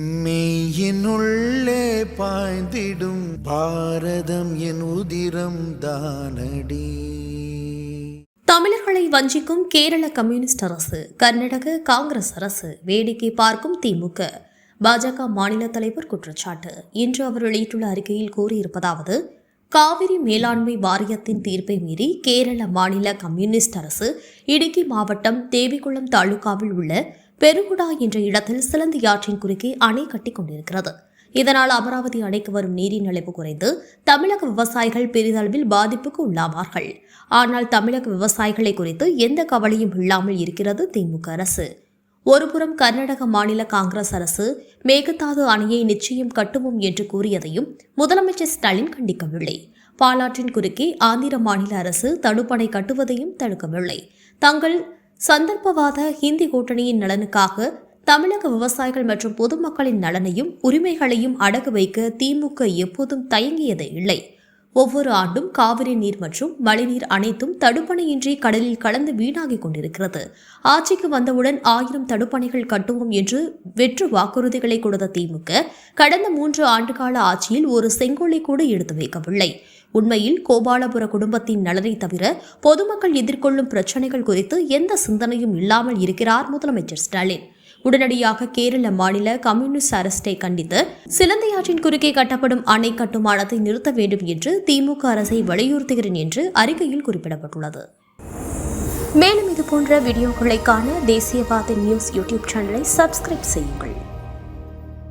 மெய்யினுள்ளே பாய்ந்திடும் பாரதம் என் உதிரம் தானடி. தமிழர்களை வஞ்சிக்கும் கேரள கம்யூனிஸ்ட் அரசு கர்நாடக காங்கிரஸ் அரசு வேடிக்கை பார்க்கும் திமுக. பாஜக மாநில தலைவர் குற்றச்சாட்டு. இன்று அவர் வெளியிட்டுள்ள அறிக்கையில் கூறியிருப்பதாவது காவிரி மேலாண்மை வாரியத்தின் தீர்ப்பை மீறி கேரள மாநில கம்யூனிஸ்ட் அரசு இடுக்கி மாவட்டம் தேவிக்குளம் தாலுகாவில் உள்ள பெருகுடா என்ற இடத்தில் சிலந்தியாற்றின் குறுக்கே அணை கட்டி கொண்டிருக்கிறது. இதனால் அமராவதி அணைக்கு வரும் நீரின் அளவு குறைந்து தமிழக விவசாயிகள் பெரிதளவில் பாதிப்புக்கு உள்ளாவார்கள். ஆனால் தமிழக விவசாயிகளை குறித்து எந்த கவலையும் இல்லாமல் இருக்கிறது திமுக அரசு. ஒருபுறம் கர்நாடக மாநில காங்கிரஸ் அரசு மேகதாது அணையை நிச்சயம் கட்டுவோம் என்று கூறியதையும் முதலமைச்சர் ஸ்டாலின் கண்டிக்கவில்லை. பாலாற்றின் குறுக்கே ஆந்திர மாநில அரசு தடுப்பணை கட்டுவதையும் தடுக்கவில்லை. தங்கள் சந்தர்ப்பவாத ஹிந்தி கூட்டணியின் நலனுக்காக தமிழக விவசாயிகள் மற்றும் பொதுமக்களின் நலனையும் உரிமைகளையும் அடகு வைக்க திமுக எப்போதும் தயங்கியதே இல்லை. ஒவ்வொரு ஆண்டும் காவிரி நீர் மற்றும் மழைநீர் அனைத்தும் தடுப்பணையின்றி கடலில் கலந்து வீணாகிக் கொண்டிருக்கிறது. ஆட்சிக்கு வந்தவுடன் ஆயிரம் தடுப்பணைகள் கட்டுவோம் என்று வெற்று வாக்குறுதிகளை கொடுத்த திமுக கடந்த மூன்று ஆண்டுகால ஆட்சியில் ஒரு செங்கோலை கூட எடுத்து வைக்கவில்லை. உண்மையில் கோபாலபுர குடும்பத்தின் நலனை தவிர பொதுமக்கள் எதிர்கொள்ளும் பிரச்சனைகள் குறித்து எந்த சிந்தனையும் இல்லாமல் இருக்கிறார் முதலமைச்சர் ஸ்டாலின். உடனடியாக கேரள மாநில கம்யூனிஸ்ட் அரசை கண்டித்து சிலந்தையாற்றின் குறுக்கே கட்டப்படும் அணை கட்டுமானத்தை நிறுத்த வேண்டும் என்று திமுக அரசை வலியுறுத்துகிறேன் என்று அறிக்கையில் குறிப்பிடப்பட்டுள்ளது. மேலும் இதுபோன்ற வீடியோக்களை காண தேசியவாத நியூஸ் யூடியூப் சேனலை சப்ஸ்கிரைப் செய்யுங்கள்.